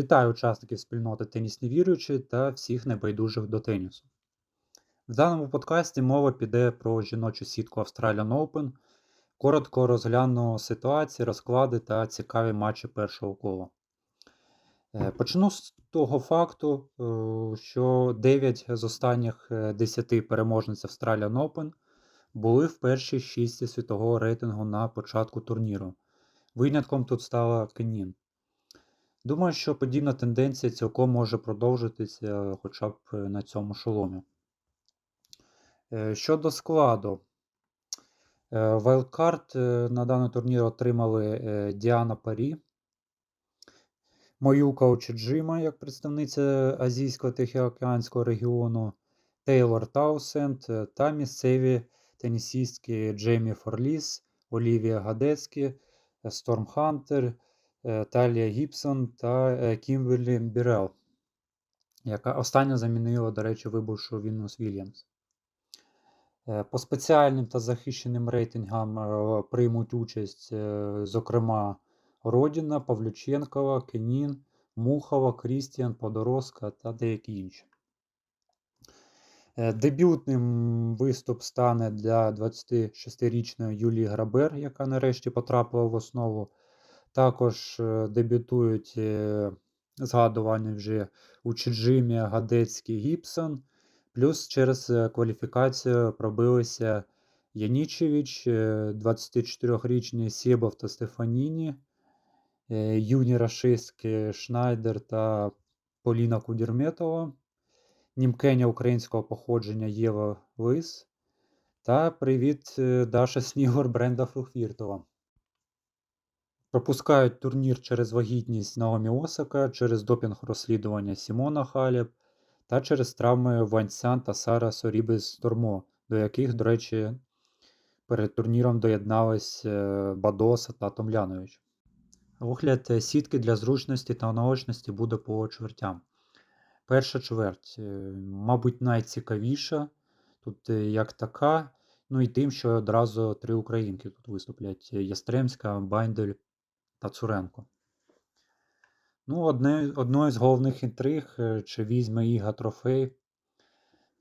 Вітаю учасників спільноти Тенісні віруючі та всіх небайдужих до тенісу. В даному подкасті мова піде про жіночу сітку Australian Open. Коротко розгляну ситуації, розклади та цікаві матчі першого кола. Е, Почну з того факту, е, що 9 з останніх е, 10 переможниць Australian Open були в першій шісті світового рейтингу на початку турніру. Винятком тут стала Кенін. Думаю, що подібна тенденція цілком може продовжитися хоча б е, на цьому шоломі. Е, Щодо складу, Вайлдкарт е, на даний турнір отримали Діана Парі, Моюка Очеджима як представниця Азійського Тихоокеанського регіону, Тейлор Таусенд та місцеві тенісістки Джеймі Форліс, Олівія Гадецькі, Сторм Хантер, Талія Гібсон та е, Кімберлі Бірел, яка остання замінила, до речі, вибувшу Віннус Вільямс. Е, По спеціальним та захищеним рейтингам е, приймуть участь, е, зокрема, Родіна, Павлюченкова, Кенін, Мухова, Крістіан, Подорозка та деякі інші. Е, Дебютним виступ стане для 26-річної Юлії Грабер, яка нарешті потрапила в основу. Також е, дебютують е, згадувані вже у Чиджимі Гадецький Гібсон. Плюс через е, кваліфікацію пробилися Янічевич, е, 24-річний Сєбов та Стефаніні, юні рашистки Шнайдер та Поліна Кудірметова, німкеня українського походження Єва Лис та привіт Даша Снігор Бренда Фрухвіртова. Пропускають турнір через вагітність Наомі Осака, через допінг-розслідування Сімона Халєб та через травми Ваньцян та Сара Сорібес Тормо, до яких, до речі, перед турніром доєднались е, Бадоса та Томлянович. Огляд е, сітки для зручності та наочності буде по чвертям. Перша чверть, е, мабуть, найцікавіша. Тут як така, ну і тим, що одразу три українки тут виступлять: Ястремська, Байндель та Цуренко. Ну, одне, одною з головних інтриг, е, чи візьме Іга трофей.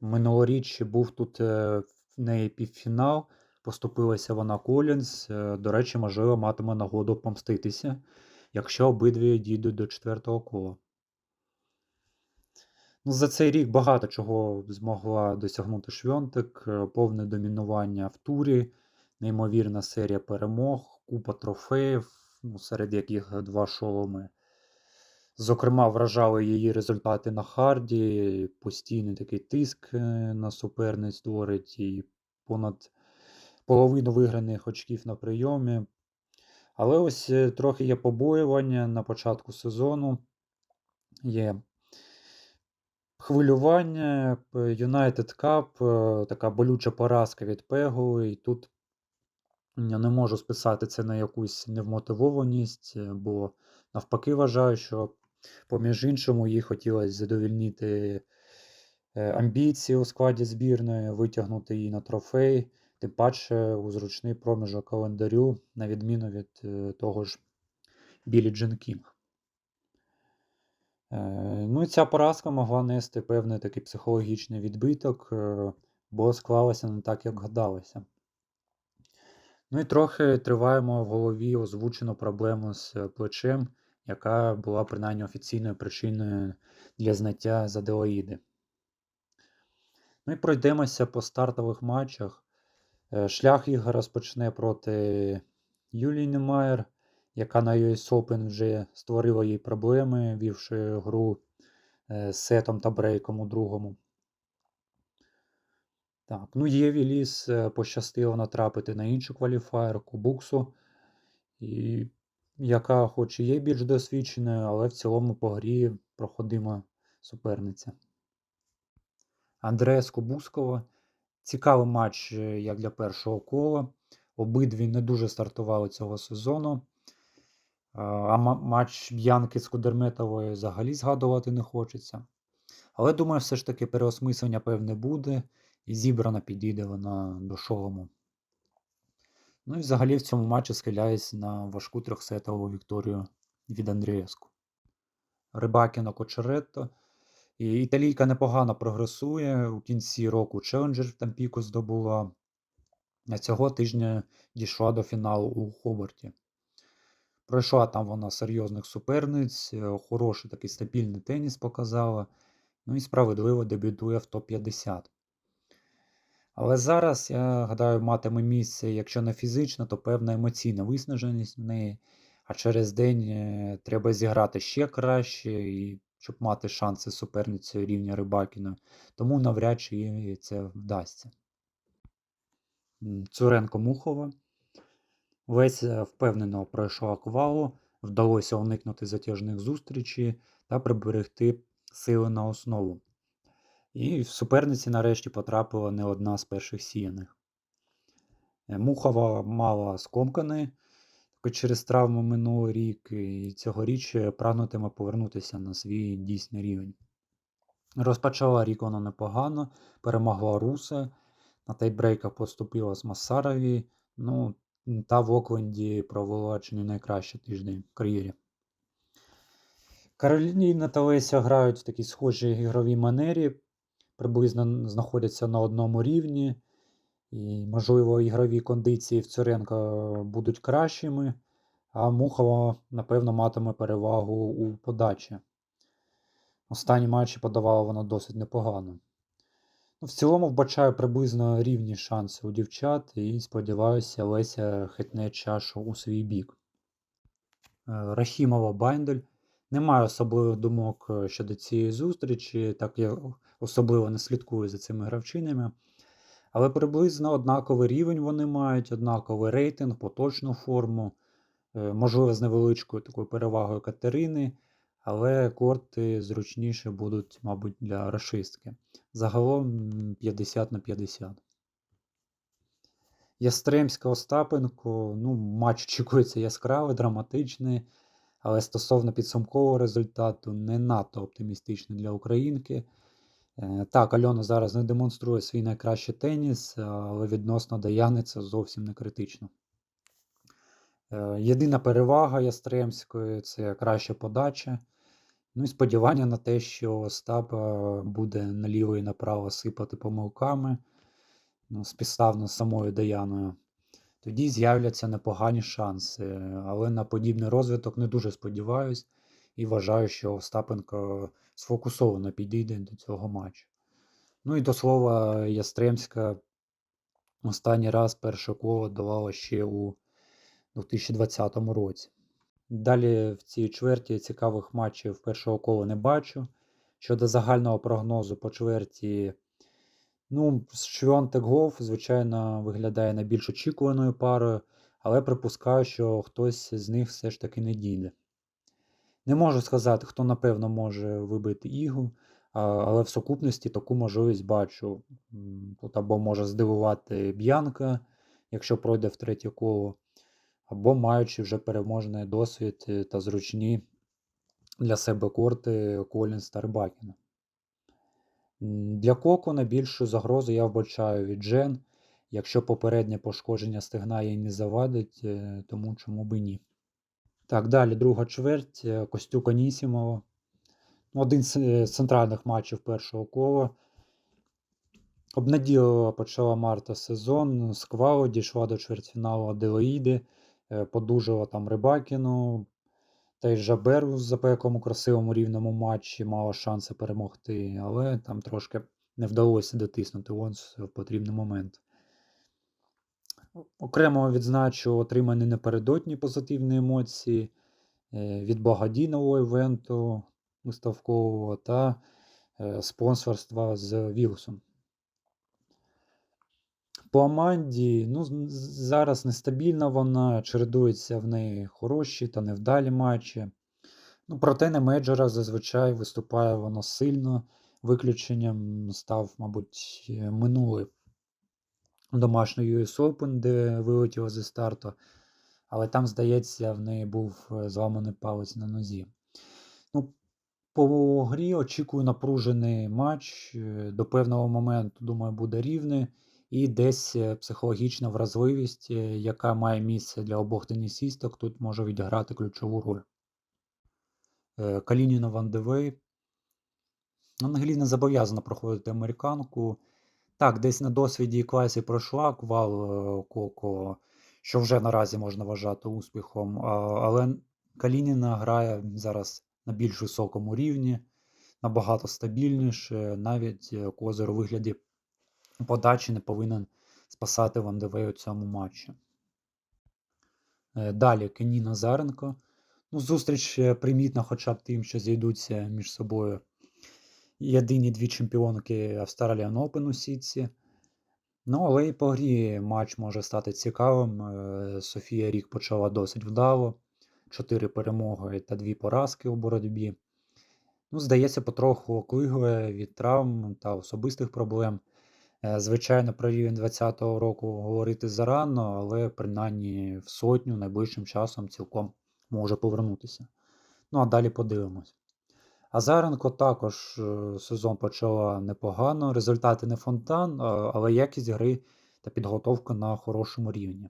Минулоріч був тут е, в неї півфінал, поступилася вона Колінс. Е, До речі, можливо, матиме нагоду помститися, якщо обидві дійдуть до четвертого кола. Ну, за цей рік багато чого змогла досягнути Швьонтик, повне домінування в турі, неймовірна серія перемог, купа трофеїв, ну, серед яких два шоломи. Зокрема, вражали її результати на харді, постійний такий тиск е, на суперниць створить і понад половину виграних очків на прийомі. Але ось е, трохи є побоювання на початку сезону. Є хвилювання, United Cup, е, така болюча поразка від Пегу, і тут я не можу списати це на якусь невмотивованість, е, бо навпаки вважаю, що поміж іншому їй хотілося задовільнити е, амбіції у складі збірної, витягнути її на трофей, тим паче у зручний проміжок календарю, на відміну від е, того ж Білі Джин Кінг. Ну і ця поразка могла нести певний такий психологічний відбиток, бо склалася не так, як гадалося. Ну і трохи триваємо в голові озвучену проблему з е, плечем, яка була принаймні офіційною причиною для зняття з Аделаїди. Ну і пройдемося по стартових матчах. Е, Шлях Ігор розпочне проти Юлії Немаєр, яка на US Open вже створила їй проблеми, вівши гру е, сетом та брейком у другому. Так, ну Єві Ліс е, пощастило натрапити на іншу кваліфаєрку Буксу, і, яка хоч і є більш досвідченою, але в цілому по грі проходима суперниця. Андреас Кубускова. Цікавий матч е, як для першого кола. Обидві не дуже стартували цього сезону. А матч Б'янки з Кудерметовою взагалі згадувати не хочеться. Але думаю, все ж таки переосмислення певне буде, і зібрана підійде вона до шолому. Ну і взагалі в цьому матчі схиляюсь на важку трьохсетову вікторію від Андрієску. Рибакіно Кочеретто. Італійка непогано прогресує. У кінці року челенджер в Тампіку здобула. А цього тижня дійшла до фіналу у Хобарті. Пройшла там вона серйозних суперниць, е, хороший такий стабільний теніс показала. Ну і справедливо дебютує в топ-50. Але зараз, я гадаю, матиме місце, якщо не фізично, то певна емоційна виснаженість в неї. А через день е, треба зіграти ще краще, і щоб мати шанси суперницею рівня Рибакіна. Тому навряд чи їй це вдасться. Цуренко Мухова. Лесь е, впевнено пройшла квалу, вдалося уникнути затяжних зустрічей та приберегти сили на основу. І в суперниці нарешті потрапила не одна з перших сіяних. Е, Мухова мала скомканий через травму минулий рік, і цьогоріч е, прагнутиме повернутися на свій дійсний рівень. Розпочала рік вона непогано, перемогла Руса, на тайбрейках поступила з Масарові. Ну, та в Окленді провела чи не найкращий тиждень в кар'єрі. Кароліна та Леся грають в такій схожій ігровій манері, приблизно знаходяться на одному рівні. І, можливо, ігрові кондиції в Цуренка будуть кращими, а Мухова, напевно, матиме перевагу у подачі. Останні матчі подавала вона досить непогано. Ну, в цілому вбачаю приблизно рівні шанси у дівчат і сподіваюся, Леся хитне чашу у свій бік. Е, Рахімова Байндель. Немає особливих думок е, щодо цієї зустрічі, так я особливо не слідкую за цими гравчинями. Але приблизно однаковий рівень вони мають, однаковий рейтинг, поточну форму, е, можливо, з невеличкою такою перевагою Катерини, але корти зручніше будуть, мабуть, для расистки. Загалом 50 на 50. Ястремська Остапенко, ну, матч очікується яскравий, драматичний, але стосовно підсумкового результату не надто оптимістичний для українки. Е, Так, Альона зараз не демонструє свій найкращий теніс, але відносно Даяни це зовсім не критично. Е, Єдина перевага Ястремської це краща подача. Ну і сподівання на те, що Остап е, буде наліво і направо сипати помилками, ну, співставно з самою Даяною. Тоді з'являться непогані шанси. Але на подібний розвиток не дуже сподіваюсь і вважаю, що Остапенко сфокусовано підійде до цього матчу. Ну і до слова, Ястремська останній раз перше коло давала ще у 2020 році. Далі в цій чверті цікавих матчів першого кола не бачу. Щодо загального прогнозу по чверті, ну, Швьонтек Гоф, звичайно, виглядає найбільш очікуваною парою, але припускаю, що хтось з них все ж таки не дійде. Не можу сказати, хто напевно може вибити ігу, але в сукупності таку можливість бачу. Тут або може здивувати Б'янка, якщо пройде в третє коло, або маючи вже переможний досвід е, та зручні для себе корти Колінс та Рибакіна. М, Для Коко найбільшу загрозу я вбачаю від Джен, якщо попереднє пошкодження стегна їй не завадить, е, тому чому би ні. Так, далі друга чверть. е, Костюк Анісімова. Ну, Один з е, центральних матчів першого кола. Обнаділиво почала Марта сезон. З дійшла до чвертьфіналу Аделаїди, подужала там Рибакіну. Та й Жабер за по красивому рівному матчі мала шанси перемогти, але там трошки не вдалося дотиснути Вонс в потрібний момент. Окремо відзначу отримані напередодні позитивні емоції е, від благодійного івенту виставкового та е, спонсорства з Вілсом. По Аманді, ну, зараз нестабільна вона, чередуються в неї хороші та невдалі матчі. Ну, проте на мейджорах зазвичай виступає воно сильно. Виключенням став, мабуть, минулий домашній US Open, де вилетіла зі старту. Але там, здається, в неї був е, зламаний палець на нозі. Ну, по грі очікую напружений матч. е, До певного моменту, думаю, буде рівний. І десь е, психологічна вразливість, е, яка має місце для обох тенісісток, тут може відіграти ключову роль. Е, Калініна Ван де Вей. Ангеліна зобов'язана проходити американку. Так, десь на досвіді класі пройшла квал Коко, що вже наразі можна вважати успіхом. Але Калініна грає зараз на більш високому рівні, набагато стабільніше. Навіть козир у вигляді подачі не повинен спасати Ван де Вей у цьому матчі. Е, Далі Кені Назаренко. Ну, зустріч е, примітна хоча б тим, що зійдуться між собою єдині дві чемпіонки Australian Open у сітці. Ну, але і по грі матч може стати цікавим. Е, Софія Рік почала досить вдало. Чотири перемоги та дві поразки у боротьбі. Ну, здається, потроху оклигує від травм та особистих проблем. Е, Звичайно, про рівень 20-го року говорити зарано, але принаймні в сотню найближчим часом цілком може повернутися. Ну, а далі подивимось. Азаренко також е, сезон почала непогано. Результати не фонтан, але якість гри та підготовка на хорошому рівні.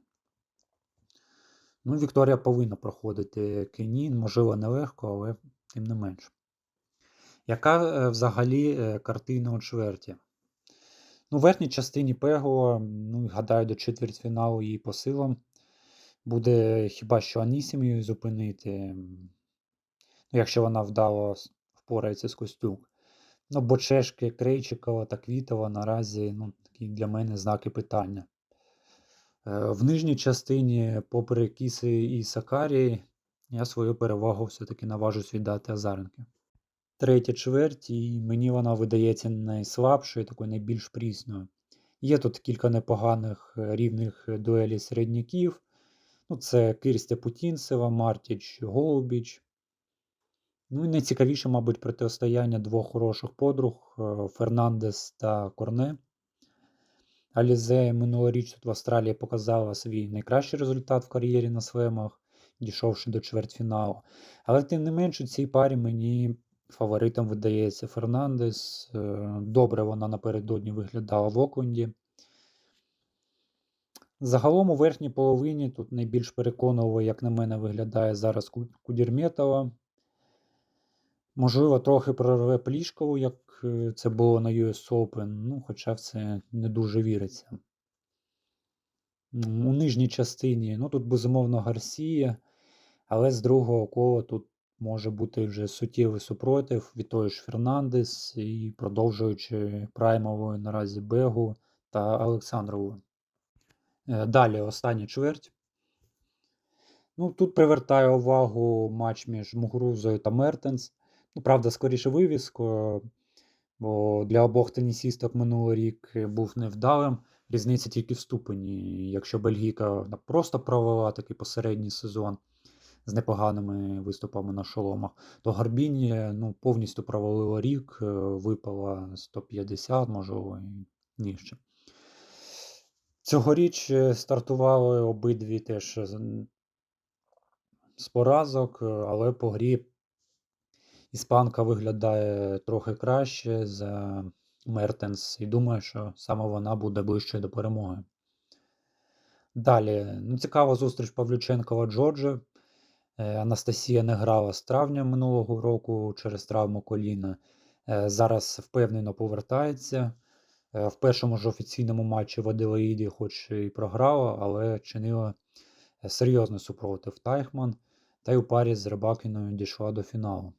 Ну, Вікторія повинна проходити Кенін, можливо, нелегко, але тим не менш. Яка е, взагалі картина у чверті? Ну, в верхній частині Пего, ну, гадаю, до четвертьфіналу її по силам. Буде хіба що Анісімію зупинити, ну, якщо вона вдало впорається з Костюк. Ну, бо чешки Крейчикова та Квітова наразі ну, такі для мене знаки питання. Е, В нижній частині, попри Кіси і Сакарі, я свою перевагу все-таки наважусь віддати Азаренки. Третя чверть, і мені вона видається найслабшою, такою найбільш прісною. Є тут кілька непоганих е, рівних дуелей середняків. Ну, це Кирстя Путінцева, Мартіч, Голубіч. Ну і найцікавіше, мабуть, протистояння двох хороших подруг е, Фернандес та Корне. Алізе минулоріч тут в Австралії показала свій найкращий результат в кар'єрі на слемах, дійшовши до чвертьфіналу. Але тим не менше, цій парі мені фаворитом видається Фернандес. Е, Добре вона напередодні виглядала в Окленді. Загалом у верхній половині тут найбільш переконливо, як на мене, виглядає зараз Ку- Кудірметова. Можливо, трохи прорве Плішкову, як е, це було на US Open, ну, хоча в це не дуже віриться. У нижній частині, ну тут безумовно Гарсія, але з другого кола тут може бути вже суттєвий супротив від тої ж Фернандес і продовжуючи праймовою наразі Бегу та Олександрову. Е, Далі остання чверть. Ну, тут привертає увагу матч між Мугурузою та Мертенс. Ну, правда, скоріше вивіскою, бо для обох тенісісток минулий рік був невдалим. Різниця тільки в ступені. Якщо Бельгійка просто провела такий посередній сезон з непоганими виступами на шоломах, то Гарбіні ну, повністю провалила рік, е, випала 150, можливо, і нижче. Цьогоріч е, стартували обидві теж з- поразок, е, але по грі іспанка виглядає трохи краще за Мертенс, і думаю, що саме вона буде ближче до перемоги. Далі, ну, цікава зустріч Павлюченкова Джорджа. Е, Анастасія не грала з травня минулого року через травму коліна. Е, Зараз впевнено повертається. Е, В першому ж офіційному матчі в Аделаїді, хоч і програла, але чинила серйозний супротив Тайхман, та й у парі з Рибакіною дійшла до фіналу.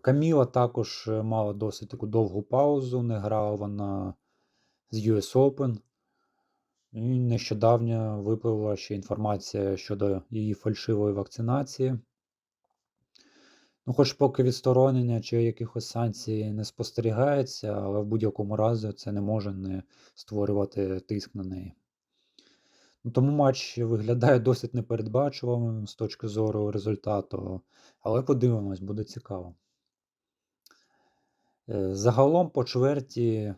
Каміла також мала досить таку довгу паузу, не грала вона з US Open. І нещодавно випливла ще інформація щодо її фальшивої вакцинації. Ну, хоч поки відсторонення чи якихось санкцій не спостерігається, але в будь-якому разі це не може не створювати тиск на неї. Ну, тому матч виглядає досить непередбачуваним з точки зору результату, але подивимось, буде цікаво. Е, Загалом по чверті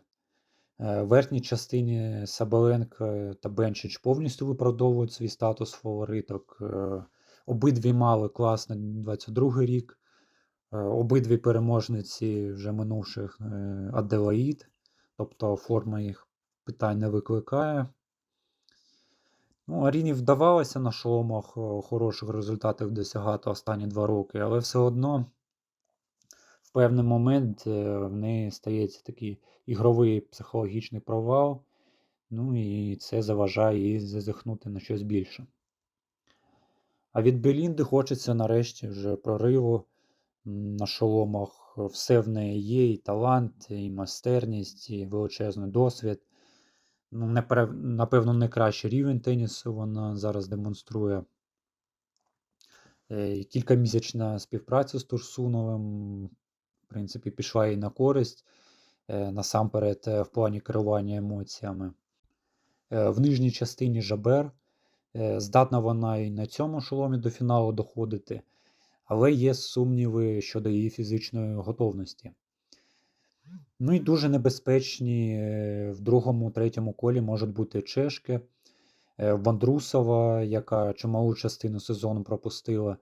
в верхній частині Сабаленко та Бенчич повністю виправдовують свій статус фавориток. Е, Обидві мали класний 22 рік. Е, Обидві переможниці вже минувших е, Аделаїд, тобто форма їх питань не викликає. Ну, Аріні вдавалося на шоломах е, хороших результатів досягати останні 2 роки, але все одно в певний момент е, в неї стається такий ігровий психологічний провал. Ну і це заважає їй зазіхнути на щось більше. А від Белінди хочеться нарешті вже прориву на шоломах. Все в неї є, і талант, і майстерність, і величезний досвід. Ну, напевно, не кращий рівень тенісу вона зараз демонструє. Е, Кількамісячна співпраця з Турсуновим, в принципі, пішла їй на користь. е, Насамперед, е, в плані керування емоціями. Е, В нижній частині жабер. Здатна вона і на цьому шоломі до фіналу доходити, але є сумніви щодо її фізичної готовності. Ну і дуже небезпечні в другому, третьому колі можуть бути чешки. Бандрусова, яка чималу частину сезону пропустила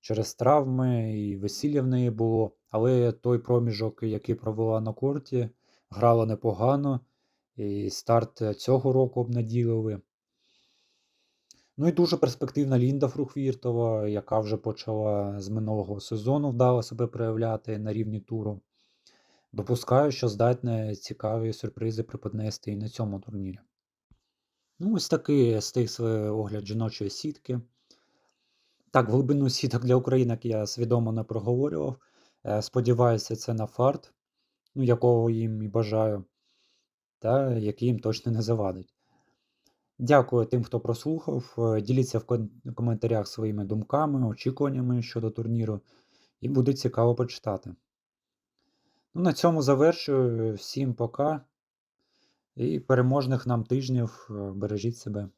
через травми, і весілля в неї було. Але той проміжок, який провела на корті, грала непогано. І старт е, цього року обнаділили. Ну і дуже перспективна Лінда Фрухвіртова, яка вже почала з минулого сезону вдало себе проявляти на рівні туру. Допускаю, що здатна цікаві сюрпризи преподнести і на цьому турнірі. Ну, ось такий стислий огляд жіночої сітки. Так, глибину сіток для українок я свідомо не проговорював. Е, Сподіваюся, це на фарт, ну, якого їм і бажаю, та який їм точно не завадить. Дякую тим, хто прослухав. Е, Діліться в коментарях своїми думками, очікуваннями щодо турніру, і буде цікаво почитати. Ну, на цьому завершую. Всім пока і переможних нам тижнів. Е, Бережіть себе.